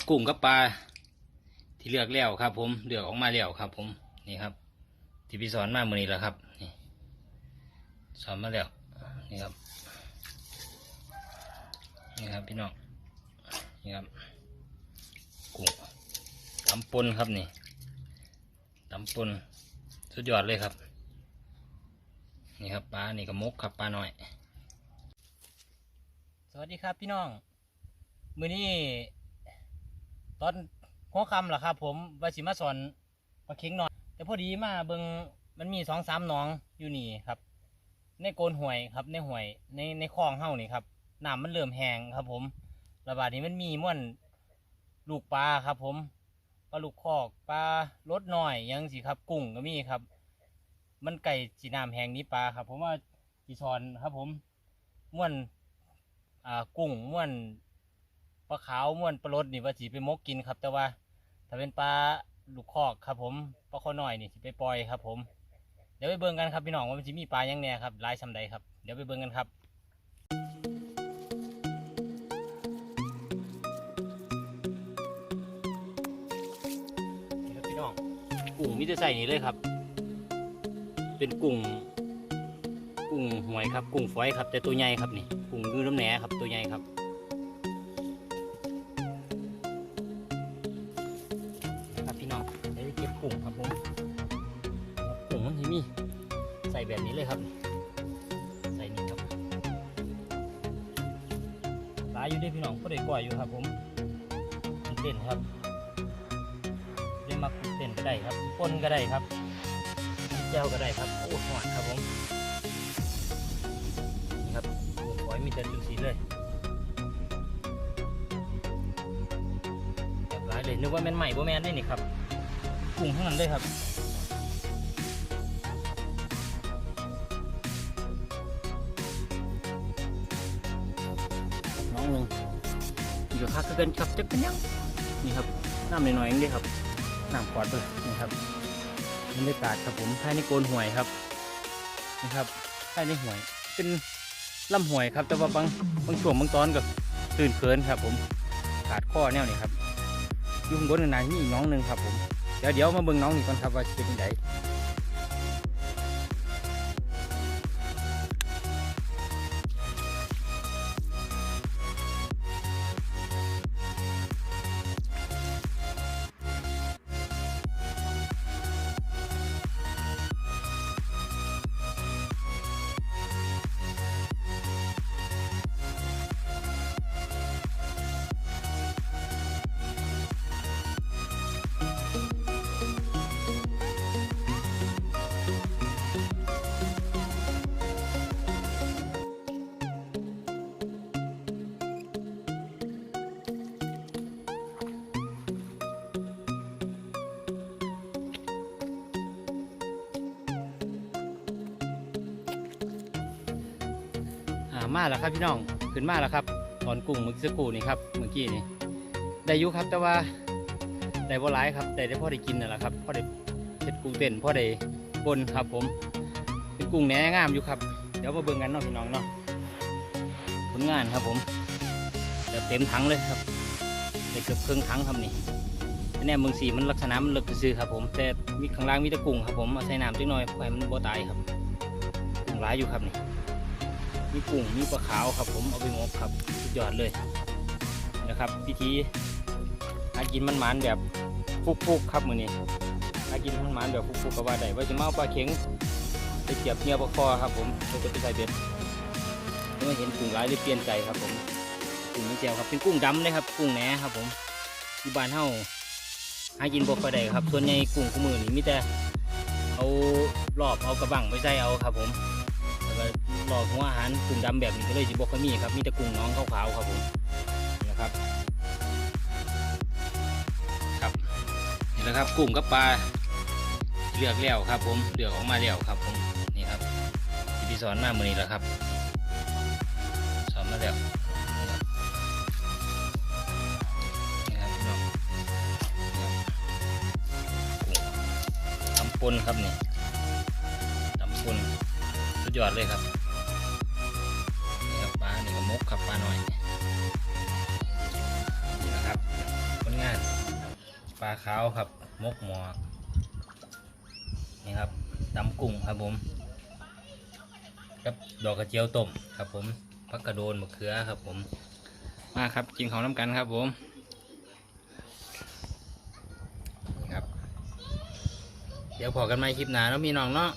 ับกุ้งกับปลาที่เลือกแล้วครับ ผมเลือกออกมาแล้วครับ ผมนี่ครับ ที่พี่สอนมาเมื่อนี้แหละครับนี่สอนมาแล้วนี่ครับนี่ครับพี่น้องนี่ครับกุ้งตำปนครับนี่ตำปนสุดยอดเลยครับ นี่ครับปลานี่ก็มกครับปลาหน่อย สวัสดีครับพี่น้อง มือนี้ ตอนหัวคำเหรอครับ ผมวาสิมาสอนปลาเค็งหน่อยแต่พอดีมาเบิงมันมีสองสามหนองอยู่นี่ครับ ในโกนห่วยครับ ในห่วยในในคลองเฮ้านี่ครับน้ำมันเริ่มแห้งครับ ผมระบาดนี้มันมีม่วนลูกปลาครับ ผมปลาลูกคอกปลารดหน่อยยังสิครับ กุ้งก็มีครับ มันไก่สีน้ำแห้งนี้ปลาครับ ผมว่าจีซอนครับ ผมม่วนอ่ากุ้งม่วน ปลาขาวม่วนปลาลดนี่ว่าสิไปมกกินครับ แต่ว่า ถ้าเป็นปลาลูกคอกครับ ผมปลาข้อน้อยนี่สิไปปล่อยครับ ผมเดี๋ยวไปเบิ่งกันครับพี่น้องว่ามันสิมีปลายังแน่ครับหลายชำใดครับเดี๋ยวไปเบิ่งกันครับนี่ครับพี่น้องกุ้งมิจะใส่นี่เลยครับ เป็นกุ้งกุ้งหวยครับกุ้งฝอยครับ แต่ตัวใหญ่ครับนี่กุ้งยืนน้ำแหนครับตัวใหญ่ครับ ใส่แบบนี้เลยครับ ใส่นี่ครับหลายอยู่ด้วยพี่น้องก็ได้ก่อยอยู่ครับ ผมเต้นครับเรียกมาเต้นก็ได้ครับปนก็ได้ครับแก้วก็ได้ครับโอ้หวานครับผมนี่ครับกุ้งฝอยมีแต่จุดสีเลยแบบหลายเลยนึกว่าแม่นใหม่บ่แม่นได้นี่ครับกุ้งทั้งนั้นเลยครับ หนึ่งนี่ก็คักกันครับจักเป็นยังนี่ครับน้ำหน่อยๆเองด้ครับน้ำกอดเลยนี่ครับบรรยากาศครับผมภายในโกนห่วยครับนี่ครับภายในห่วยเป็นลำห้วยครับ แต่ว่าบางบางช่วงบางตอนก็ตื่นเขินครับ ผมขาดข้อแนวนี่ครับยู่ข้างบนนานๆมีอีกน้องหนึ่งครับผมเดี๋ยวเดี๋ยวมาเบิ่งน้องนี่ก่อนครับว่าจะเป็นยังไง มาแล้วครับพี่น้องขึ้นมาแล้วครับตอนกุ้งเมื่อสักครู่นี่ครับเมื่อกี้นี่ได้ยุครับแต่ว่าได้บ่หลายครับแต่ได้พ่อได้กินนั่นแหละครับพ่อได้เห็ดกุ้งเต้นพ่อได้บนครับ ผมเป็นกุ้งแหนงามอยู่ครับ เดี๋ยวมาเบิ่งกันเนาะพี่น้องเนาะผลงานครับผมเดี๋ยวเต็มถังเลยครับได้เกือบครึ่งถังครับนี่แน่เมืองสีมันลักษณะมันเลิกซื่อครับ ผมแต่มีข้างล่างมีต่กุ้งครับผมเอาใส่น้ำจักหน่อยเพื่อให้มันบ่ตายครับกุ้งหลายอยู่ครับนี่ มีกุ้งมีปลาขาวครับ ผมเอาไปงบครับสุดยอดเลยนะครับพิธีหากินมันหมานแบบฟุกๆครับมือนี้หากินมันหมานแบบฟุกๆก็ว่าได้ว่าจะมาปลาเข็งไปเกียบเงียปลาคอครับผมเราจะไปใส่เบ็ดเมื่อเห็นกุ้งหลายเลยเปลี่ยนใจครับผมกุ้งนี่แจวครับเป็นกุ้งดำเลยครับ กุ้งแหนครับผมอยู่บ้านเฮาหากินบ่ค่อยได้ครับ ส่วนใหญ่กุ้งคู่มือนี่มีแต่เอารอบเอากระบังไปใส่เอาครับผม หลอกหัวอาหารกุ้งดำแบบนี้ก็เลยจิบอกว่ามีครับ มีแต่กุ้งน้องขาวๆครับผมนี่นะครับ ครับนี่แหละครับกุ้งกับปลาเลือกแล้วครับ ผมเลือกออกมาแล้วครับ ผมนี่ครับที่พี่สอนมาเมื่อนี้แหละครับ สอนมาแล้วนี่ครับนี่ครับน้ำปนครับนี่ตำปนสุดยอดเลยครับ มกครับปลาหน่อยนี่นะครับผลปลาขาวครับมกหมอนี่ครับตำกุ้งครับผมกับดอกกระเจียวต้มครับ ผมผักกระโดนมะเขือครับ ผม มาครับกินของน้ำกันครับผมนะครับเดี๋ยวพอกันใหมคลิปหนาเนาะพี่น้องเนาะ